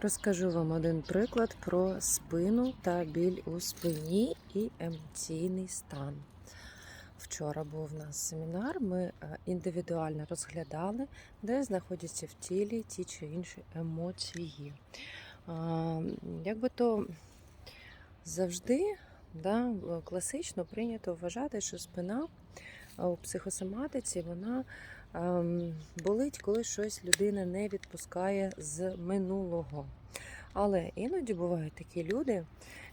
Розкажу вам один приклад про спину та біль у спині і емоційний стан. Вчора був у нас семінар, ми е, індивідуально розглядали, де знаходяться в тілі ті чи інші емоції. Якби то завжди да, класично прийнято вважати, що спина у психосоматиці вона болить, коли щось людина не відпускає з минулого. Але іноді бувають такі люди,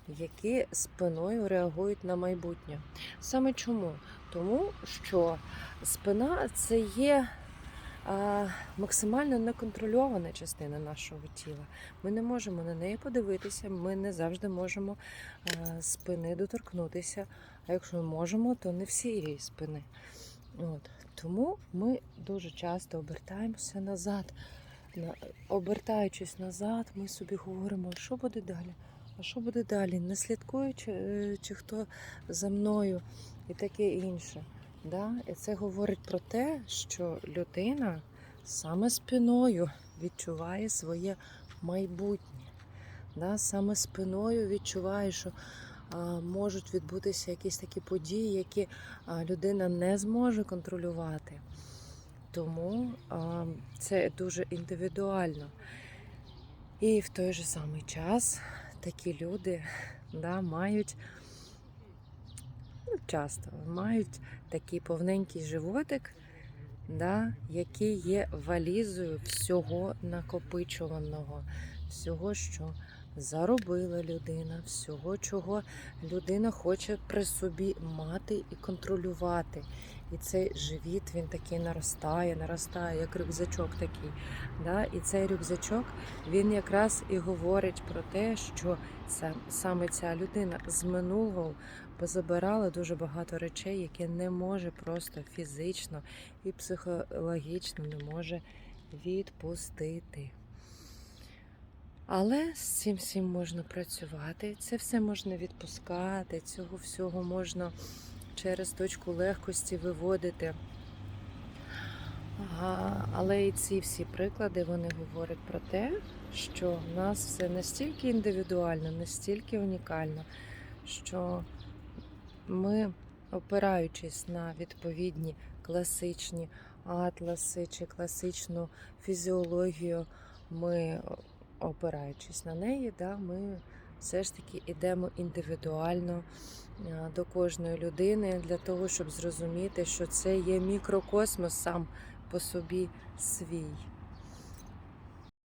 які спиною реагують на майбутнє. Саме чому? Тому що спина це є а, максимально неконтрольована частина нашого тіла. Ми не можемо на неї подивитися, ми не завжди можемо а, спини доторкнутися. А якщо ми можемо, то не всієї спини. От. Тому ми дуже часто обертаємося назад. На- Обертаючись назад, ми собі говоримо, що буде далі? А що буде далі? Не слідкуючи, е, чи хто за мною і таке інше. Да? І це говорить про те, що людина саме спиною відчуває своє майбутнє. Да? Саме спиною відчуває, що можуть відбутися якісь такі події, які людина не зможе контролювати. Тому це дуже індивідуально. І в той же самий час такі люди да, мають ну, часто мають такий повненький животик, да, який є валізою всього накопичуваного, всього, що заробила людина, всього, чого людина хоче при собі мати і контролювати. І цей живіт він такий наростає, наростає, як рюкзачок такий. Да? І цей рюкзачок він якраз і говорить про те, що саме ця людина з минулого позабирала дуже багато речей, які не може просто фізично і психологічно не може відпустити. Але з цим всім можна працювати, це все можна відпускати, цього всього можна через точку легкості виводити. Ага, але і ці всі приклади вони говорять про те, що в нас все настільки індивідуально, настільки унікально, що ми, опираючись на відповідні класичні атласи чи класичну фізіологію, ми, опираючись на неї, да, ми все ж таки йдемо індивідуально до кожної людини для того, щоб зрозуміти, що це є мікрокосмос сам по собі свій.